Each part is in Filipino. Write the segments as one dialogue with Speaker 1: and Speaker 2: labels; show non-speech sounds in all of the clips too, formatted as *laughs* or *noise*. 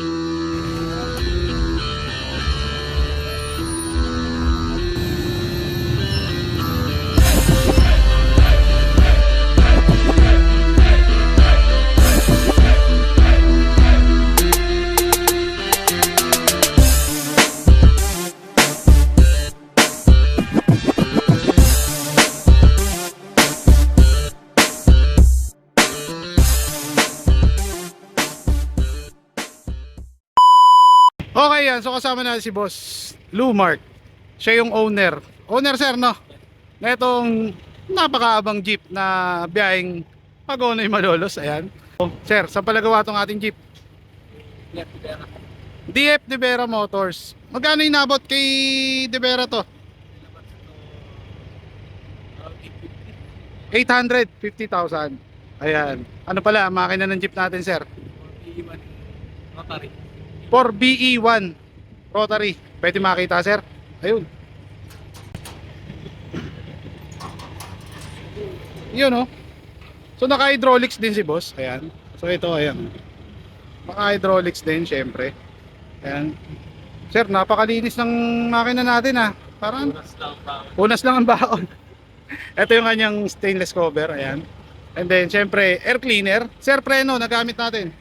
Speaker 1: Okay kasama natin si Boss Lou Mark. Siya yung owner. Owner sir, no? Na itong napakaabang jeep na biyaheng Pagonoy Malolos. Ayan. Sir, saan pala gawa tong ating jeep? DF De Vera Motors. Magkano inabot kay De Vera to? 850,000. Ayan. Ano pala, makina ng jeep natin, sir? 4BE1 Rotary. Pwede makita, sir? Ayun. Yun, oh. So, naka-hydraulics din si boss. Ayan. So, ito, ayan. Naka-hydraulics din, syempre. Ayan. Sir, napakalinis ng makina natin, ah. Parang unas lang ang baon. *laughs* ito yung kanyang stainless cover. Ayan. And then, syempre, air cleaner. Sir, preno, nagamit natin.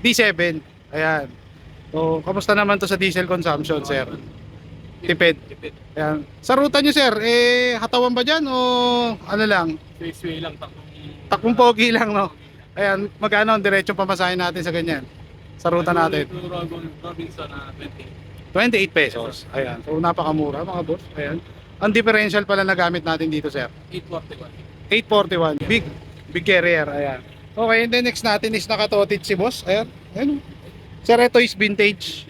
Speaker 1: D7. Ayan. So, kamusta naman to sa diesel consumption, sir? Tipid. Ayan. Sa ruta nyo, sir, eh, hatawan ba dyan o ano lang?
Speaker 2: Sway-sway lang takong
Speaker 1: Takbong pogi lang, no? Ayan, magkano ang diretsong pamasahin natin sa ganyan? Sa ruta natin?
Speaker 2: Robinson na 20.
Speaker 1: 28 pesos. Ayan. So, napakamura, mga boss. Ayan. Ang differential pala na gamit natin dito, sir.
Speaker 2: 841.
Speaker 1: 841. Big, big carrier. Ayan. Okay, and then next natin is nakatotit si boss. Ayan. Ayan. Sir, ito is vintage.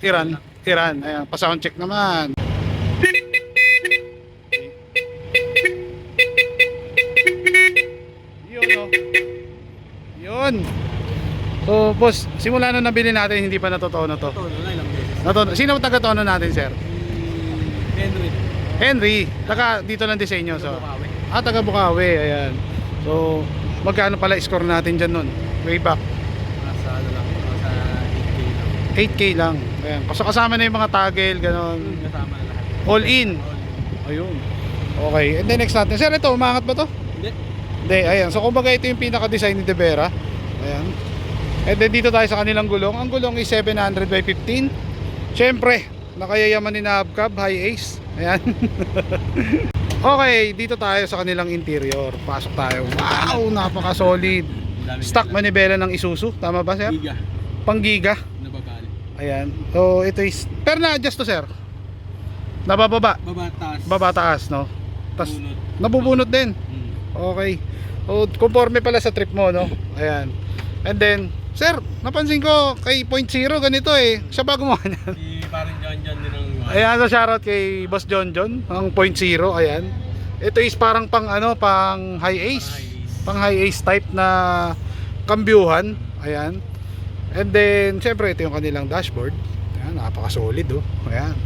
Speaker 1: Iran. Iran. Ayan. Pa-sound check naman. Yun, oh. Yun. So, boss, simula nung nabili natin, hindi pa natutuno to.
Speaker 2: Ito, na ilang beses.
Speaker 1: Natutuno. Sino ang taga-tono natin, sir?
Speaker 2: Henry.
Speaker 1: Henry. Taga dito lang disenyo. So.
Speaker 2: Bukawi.
Speaker 1: Ah, taga Bukawi, ayan. So, magkano pala score natin dyan nun? Way back.
Speaker 2: Nasa ano lang, nasa 8K lang.
Speaker 1: 8K lang. Ayan. Kasi kasama na yung mga tagel, ganon.
Speaker 2: Kasama na lahat.
Speaker 1: All in. Ayun. Okay. And then next natin. Sir, ito, umangat ba to?
Speaker 2: Hindi.
Speaker 1: Hindi, ayan. So, kumbaga ito yung pinaka-design ni De Vera. Ayan. And then dito tayo sa kanilang gulong. Ang gulong is 700 by 15. Siyempre, nakayayaman ni Nabcab, high ace. Ayan. *laughs* okay, dito tayo sa kanilang interior. Pasok tayo. Wow, napaka-solid. Stock manibela ng Isuzu. Tama ba, sir?
Speaker 2: Giga.
Speaker 1: Pang giga. Ayan. So, ito is... Pero na-adjust to, sir. Nabababa.
Speaker 2: Baba, taas.
Speaker 1: Baba taas, no? Tas,
Speaker 2: Bunot.
Speaker 1: nabubunot din.
Speaker 2: Hmm.
Speaker 1: Okay. So, conforme pala sa trip mo, no? Ayan. And then, sir, napansin ko kay Point Zero ganito eh. Siya ba gumawa niyan?
Speaker 2: Si parang John John din ang
Speaker 1: Ayan, so shoutout kay Boss John John, ang Point Zero, ayan. Ito is parang pang ano, pang high ace. Pang high ace type na kambyuhan. Ayan. And then, syempre, ito yung kanilang dashboard. Ayan, napaka-solid, oh. Ayan.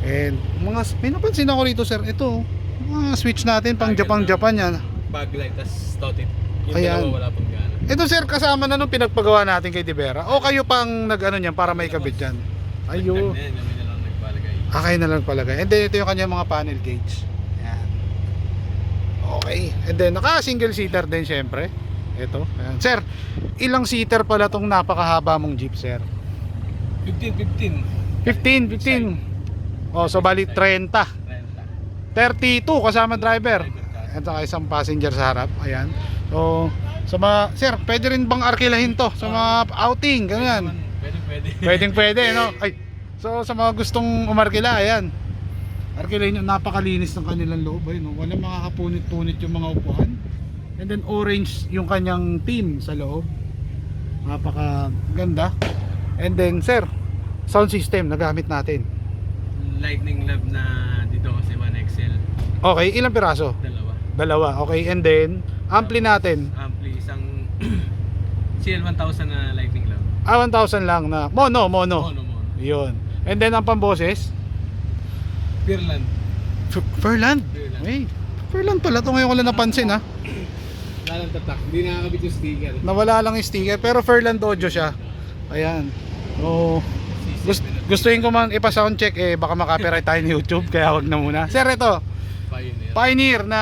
Speaker 1: And, mga, may napansin ako rito, sir. Ito, mga switch natin, pang Japan-Japan yan.
Speaker 2: Baglight, tas totit. Yung
Speaker 1: Ayan.
Speaker 2: dalawa wala pang gana.
Speaker 1: Ito sir, kasama na nung pinagpagawa natin kay Divera. O kayo pang nag-ano niyan para may kabit dyan? Ayo.
Speaker 2: Dagdag na yan, kami na lang nagpalagay.
Speaker 1: Akay na lang palagay. And then ito yung kanyang mga panel gauge. Ayan. Okay. And then naka single seater din syempre. Ito. Ayan. Sir, ilang seater pala tong napakahaba mong jeep sir?
Speaker 2: 15, 15.
Speaker 1: 15, 15. Oh, so bali 30.
Speaker 2: 30.
Speaker 1: 32 kasama driver. At saka isang passenger sa harap. Ayan. So, sa mga, sir, pwede rin bang arkilahin to sa mga outing, ganyan.
Speaker 2: Pwede, pwede.
Speaker 1: Pwedeng pwede, no? *laughs* Ay, so sa mga gustong umarkila, ayan. Arkilahin nyo, napakalinis ng kanilang loob. Ayun, no? Walang makakapunit-punit yung mga upuan. And then orange yung kanyang team sa loob. Napaka ganda. And then, sir, sound system nagamit natin.
Speaker 2: Lightning Lab na dito kasi 1XL.
Speaker 1: Okay, ilang piraso?
Speaker 2: Dalawa.
Speaker 1: Dalawa. Okay, and then, ampli natin.
Speaker 2: Ampli, isang *clears throat* CL1000 na Lightning Lab.
Speaker 1: Ah, 1,000 lang na mono, mono.
Speaker 2: Mono, mono.
Speaker 1: Yun. And then, ang pamboses,
Speaker 2: Pirland.
Speaker 1: F- Furland.
Speaker 2: Furland.
Speaker 1: Hey, Furland pala. Ito ngayon ko lang napansin, ha.
Speaker 2: Lalang tatak. Hindi nakakabit yung sticker.
Speaker 1: Nawala lang yung sticker pero Furland Audio siya. Ayan. So,
Speaker 2: C7
Speaker 1: gust, gustuin ko man ipa-sound check eh baka makapiright tayo ni YouTube kaya wag na muna. Sir, ito.
Speaker 2: Pioneer.
Speaker 1: Pioneer na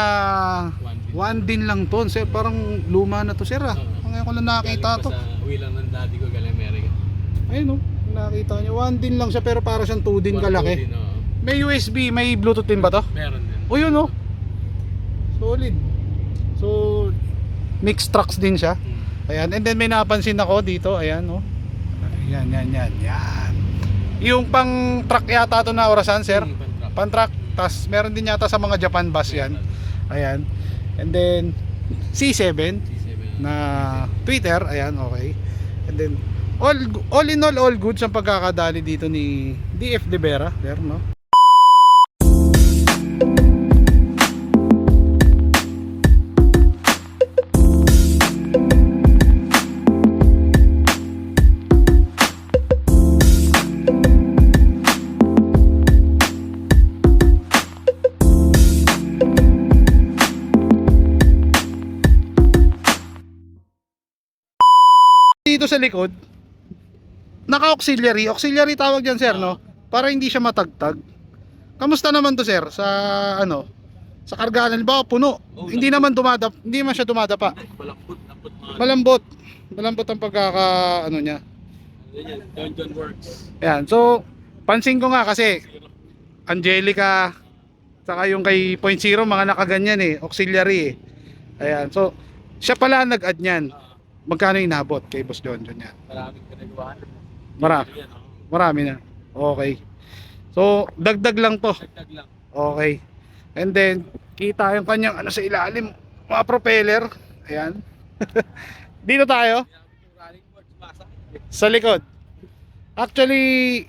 Speaker 2: One din.
Speaker 1: 1 din lang to. Sir, parang luma na to, sir ah. Ngayon ko lang nakita to.
Speaker 2: uwi lang ng daddy ko galing America.
Speaker 1: Ayun oh. Nakita nyo. 1 din lang siya pero para siyang 2 din
Speaker 2: One
Speaker 1: kalaki.
Speaker 2: din.
Speaker 1: May USB, may Bluetooth din ba to?
Speaker 2: Meron din.
Speaker 1: O yun oh. Solid. So, mixed tracks din siya.
Speaker 2: Hmm.
Speaker 1: Ayan, and then may napansin ako dito, ayan oh. Ayan, yan, yan, yan. Yung pang truck yata to na orasan, sir.
Speaker 2: Hmm, pan-truck.
Speaker 1: Pan truck, tas meron din yata sa mga Japan bus yan. Ayan. And then C7
Speaker 2: C7.
Speaker 1: na Twitter, ayan, okay. And then all all in all all good sa pagkakadali dito ni DF De Vera, there no. Dito sa likod, naka-auxiliary. Auxiliary tawag yan, sir, no? Para hindi siya matagtag. Kamusta naman to, sir? Sa ano? Sa kargahan, halimbawa puno.
Speaker 2: Oh,
Speaker 1: hindi naman dumadap, hindi man siya dumadapa.
Speaker 2: Malambot.
Speaker 1: Malambot. Malambot ang pagkaka ano niya.
Speaker 2: Yan? John John Works.
Speaker 1: Ayan. So, pansin ko nga kasi Angelica saka yung kay Point Zero mga nakaganyan eh, auxiliary eh. Ayan. So, siya pala nag-add niyan. Magkano inabot kay Boss John John yan?
Speaker 2: maraming pinagawa.
Speaker 1: Marami. Marami na. Okay. So, dagdag lang to.
Speaker 2: Dagdag lang.
Speaker 1: Okay. And then, kita yung kanyang ano sa ilalim, mga propeller. Ayan. *laughs* Dito tayo, sa likod. Actually,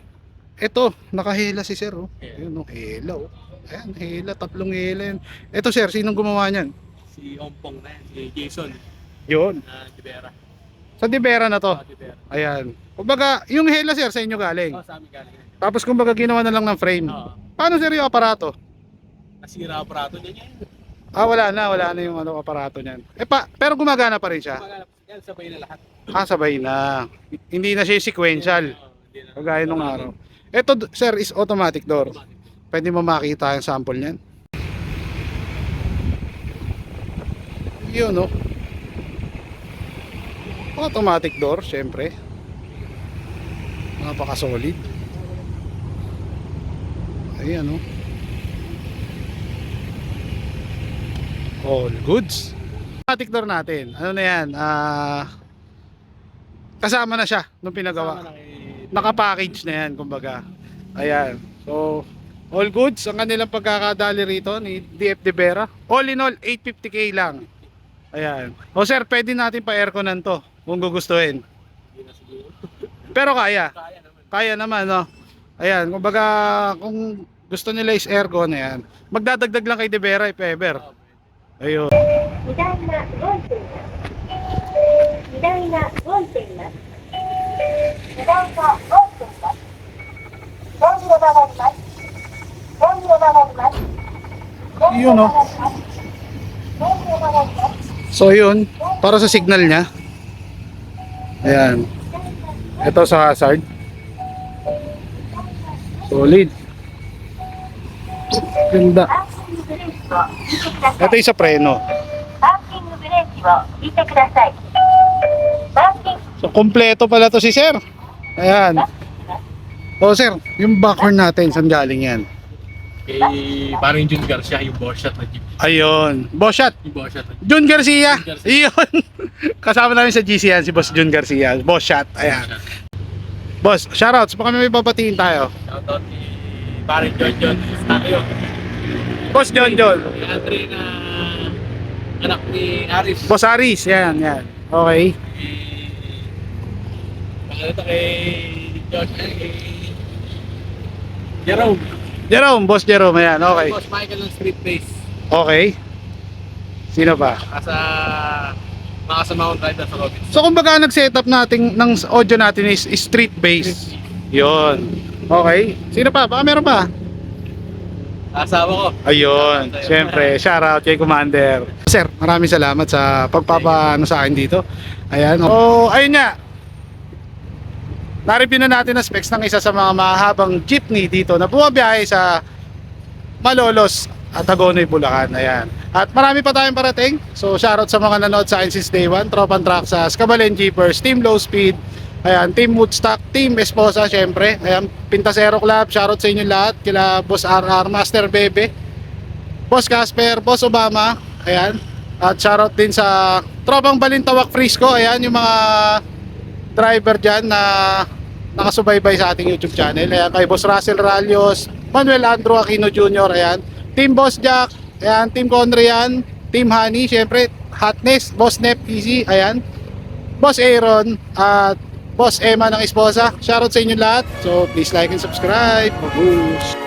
Speaker 1: ito, nakahila si sir. Oh. Ayun, oh, hila. Oh. Ayan, hila, tatlong hila yan. Ito sir, sinong gumawa niyan?
Speaker 2: Si Ompong na yan, si Jason
Speaker 1: Yun.
Speaker 2: na Tibera.
Speaker 1: Sa Dibera na to.
Speaker 2: Oh, Tibera.
Speaker 1: Ayan. Kumbaga, yung hila sir, sa inyo galing.
Speaker 2: Oh, sa amin galing.
Speaker 1: Tapos kumbaga ginawa na lang ng frame.
Speaker 2: Oo.
Speaker 1: Paano sir yung aparato?
Speaker 2: Nasira aparato niya yan.
Speaker 1: Ah, wala na, wala na yung ano, aparato niyan. Eh, pa, pero gumagana pa rin siya.
Speaker 2: Gumagalap yan, sabay na lahat.
Speaker 1: Ah, sabay na. Hindi na siya sequential.
Speaker 2: Oo.
Speaker 1: Kagaya nung araw. Ito, sir, is automatic door. Pwede mo makita yung sample niyan. Yun, no? Automatic door, syempre. Napaka-solid. Ayan, no? All goods. Automatic door natin. Ano na yan? Ah... kasama na siya nung pinagawa naka-package na yan kumbaga. Ayan. So, all goods ang kanilang pagkakadali rito ni DF De Vera. All in all, 850k lang. Ayan. O sir, pwede natin pa-airconan to kung gugustuhin.
Speaker 2: Hindi na siguro.
Speaker 1: Pero kaya.
Speaker 2: Kaya naman.
Speaker 1: Kaya naman, no? Ayan, kumbaga, kung gusto nila is aircon, ayan. Magdadagdag lang kay De Vera if ever.
Speaker 2: Oo,
Speaker 1: Ayun.
Speaker 3: 偉大な動いています。偉大な動いています。偉大な動いています。レンジが回ります。レンジが回ります。レンジ
Speaker 1: いいよな
Speaker 3: が回ります。レンジが回ります。
Speaker 1: So yun, para sa signal niya. Ayan. Ito sa hazard. Solid. Ganda. Ito isa preno. So, kompleto pala to si sir. Ayan. O sir, yung backhorn natin, saan galing yan?
Speaker 2: Kay parang Jun Garcia, yung boss shot na jeep.
Speaker 1: Ayun. Boss shot.
Speaker 2: Yung boss shot na.
Speaker 1: Jun Garcia.
Speaker 2: Jun Garcia.
Speaker 1: Iyon. *laughs* Kasama namin sa GC yan, si Boss Jun Garcia. Boss shot. Ayan. Boss, shoutouts. Baka may babatiin tayo.
Speaker 2: Shoutout kay parang John John Estacio.
Speaker 1: Boss John John.
Speaker 2: Kay Andre na anak ni Aris.
Speaker 1: Boss Aris. Yan, yan. Okay.
Speaker 2: Pangalan ito kay John, eh, kay Jerome.
Speaker 1: Jerome, Boss Jerome. Ayan, okay.
Speaker 2: Boss Michael ng Street Base.
Speaker 1: Okay. Sino pa?
Speaker 2: Asa mga kasama kong rider sa Robin.
Speaker 1: So kumbaga nag-setup natin ng audio natin is, is street based. Yon. Okay. Sino pa? Baka meron pa?
Speaker 2: Asawa ko.
Speaker 1: Ayun. Siyempre, shout out kay Commander. Sir, maraming salamat sa pagpapaano sa akin dito. Ayan. Oh, ayun nga. Na-review na natin ang specs ng isa sa mga mahabang jeepney dito na bumabiyahe sa Malolos at Agonoy, Bulacan. Ayan. At marami pa tayong parating. So, shoutout sa mga nanood sa akin since day one. Tropan Track sa Scabalen Jeepers, Team Low Speed, ayan, Team Woodstock, Team Esposa, syempre. Ayan, Pintasero Club, shoutout sa inyo lahat. Kila Boss RR, Master Bebe, Boss Casper, Boss Obama, ayan. At shoutout din sa Tropang Balintawak Frisco, ayan, yung mga driver dyan na nakasubaybay sa ating YouTube channel. Ayan, kay Boss Russell Ralios, Manuel Andrew Aquino Jr., ayan. Team Boss Jack, ayan, Team Conrian, Team Honey, syempre, Hotness, Boss Nep Easy, ayan. Boss Aaron, at Boss Emma ng Esposa. Shoutout sa inyo lahat. So, please like and subscribe. Mabush!